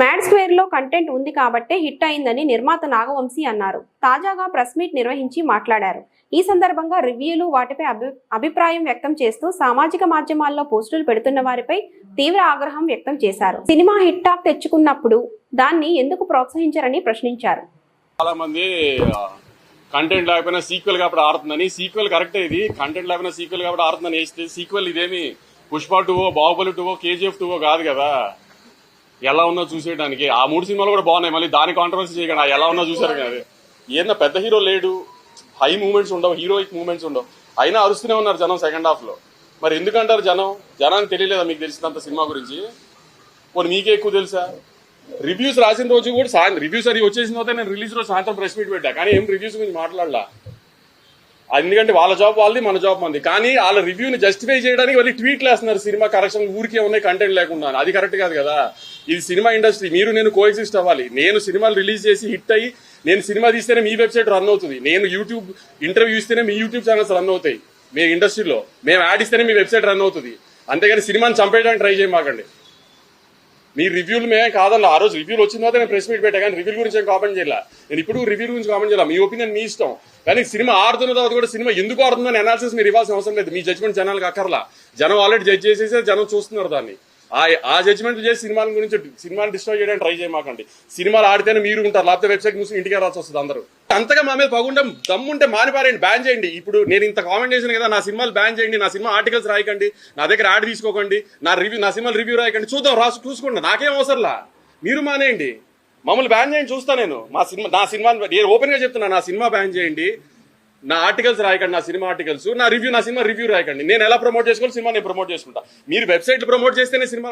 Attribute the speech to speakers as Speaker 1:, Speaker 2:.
Speaker 1: Mad స్క్వేర్లో content ఉంది కాబట్టే hit అయిందని నిర్మాత నాగవంశీ అన్నారు. తాజాగా ప్రెస్ మీట్ నిర్వహించి మాట్లాడారు. ఈ సందర్భంగా రివ్యూలు వాటిపై అభి అభిప్రాయం వ్యక్తం చేస్తూ సామాజిక మాధ్యమాల్లో పోస్టులు పెడుతున్న వారిపై తీవ్ర ఆగ్రహం వ్యక్తం చేశారు. సినిమా హిట్ టాక్ తెచ్చుకున్నప్పుడు దాన్ని ఎందుకు ప్రోత్సహించారని ప్రశ్నించారు.
Speaker 2: చాలా మంది కంటెంట్ లేకపోయినా సీక్వెల్ కాబట్టి ఆడుతుందని సీక్వెల్ కరెక్ట్ ఇది. కంటెంట్ లేకపోయినా సీక్వెల్ కాబట్టి ఆడుతుందని వేస్తే సీక్వెల్ ఇదేమి పుష్ప టూవో బాహుబలి టూవో కేజీఎఫ్ టూవో కాదు కదా. ఎలా ఉన్నా చూసేయడానికి. ఆ మూడు సినిమాలు కూడా బాగున్నాయి. మళ్ళీ దాని కాంట్రవర్సీ చేయకుండా. ఎలా ఉన్నా చూసారు కానీ. ఏదన్నా పెద్ద హీరో లేడు. హై మూమెంట్స్ ఉండవు. హీరోయిక్ మూమెంట్స్ ఉండవు. అయినా అరుస్తూనే ఉన్నారు జనం సెకండ్ హాఫ్లో. మరి ఎందుకంటారు జనం? జనానికి తెలియలేదా మీకు తెలిసినంత సినిమా గురించి? మరి మీకే ఎక్కువ తెలుసా? రివ్యూస్ రాసిన రోజు కూడా సాయం రివ్యూస్ అది వచ్చేసిన తర్వాత నేను రిలీజ్ రోజు సాయంత్రం ప్రెస్ మీట్ పెట్టా. కానీ ఏం రివ్యూస్ గురించి మాట్లాడలా. అది ఎందుకంటే వాళ్ళ జాబ్ వాళ్ళది మన జాబ్ మంది కానీ వాళ్ళ రివ్యూని జస్టిఫై చేయడానికి వాళ్ళు ట్వీట్లు వేస్తున్నారు. సినిమా కరెక్షన్ ఊరికే ఉన్నాయి కంటెంట్ లేకుండా. అది కరెక్ట్ కాదు కదా. ఇది సినిమా ఇండస్ట్రీ. మీరు నేను కోఎగ్జిస్ట్ అవ్వాలి. నేను సినిమాలు రిలీజ్ చేసి హిట్ అయ్యి నేను సినిమా తీస్తేనే మీ వెబ్సైట్ రన్ అవుతుంది. నేను యూట్యూబ్ ఇంటర్వ్యూ ఇస్తేనే మీ యూట్యూబ్ ఛానల్స్ రన్ అవుతాయి. మీ ఇండస్ట్రీలో. మేము యాడ్ ఇస్తేనే మీ వెబ్సైట్ రన్ అవుతుంది. అంతేగాని సినిమాని చంపేయడానికి ట్రై చేయమాకండి. మీ రివ్యూలు మేమే కాదన్న ఆ రోజు రివ్యూలు వచ్చిన తర్వాత నేను ప్రెస్ మీట్ పెట్టా కానీ రివ్యూల గురించి ఏం కామెంట్ చేయాల. నేను ఇప్పుడు రివ్యూ గురించి కామెంట్ చేయాలి. మీ ఒపీనియన్ మీ ఇష్టం. కానీ సినిమా ఆడుతున్న తర్వాత కూడా సినిమా ఎందుకు ఆడుతుందని అనాలిసిస్ మీరు ఇవ్వాల్సిన అవసరం లేదు. మీ జడ్జ్మెంట్ జనాలకు అక్కర్లా. జనం ఆల్రెడీ జడ్జ్ చేసేసి జనం చూస్తున్నారు దాన్ని. ఆ జడ్జ్మెంట్ చేసి సినిమాల గురించి సినిమాని డిస్ట్రాయ్ చేయడానికి ట్రై చేయమాకండి. సినిమాలు ఆడితేనే మీరు ఉంటారు. లేకపోతే వెబ్సైట్ మూసి ఇంటికి వెళ్ళాల్సి వస్తుంది అందరూ. అంతగా మా మీద పగుంటే దమ్ముంటే మానిపారండి బ్యాన్ చేయండి. ఇప్పుడు నేను ఇంత కామెంట్ చేసిన కదా నా సినిమాలు బ్యాన్ చేయండి నా సినిమా ఆర్టికల్స్ రాయకండి నా దగ్గర యాడ్ తీసుకోకండి నా రివ్యూ నా సినిమాలు రివ్యూ రాయకండి చూద్దాం రాసు చూసుకోండి. నాకేం అవసరంలా? మీరు మానేయండి. మమ్మల్ని బ్యాన్ చేయండి చూస్తా నేను. మా సినిమా నా సినిమా నేను ఓపెన్గా చెప్తున్నా నా సినిమా బ్యాన్ చేయండి. నా ఆర్టికల్స్ రాయకండి నా సినిమా ఆర్టికల్స్ నా రివ్యూ నా సినిమా రివ్యూ రాయకండి. నేను ఎలా ప్రమోట్ చేసుకోవాలి సినిమా నేను ప్రమోట్ చేసుకుంటా. మీరు వెబ్సైట్ ప్రమోట్ చేస్తేనే సినిమా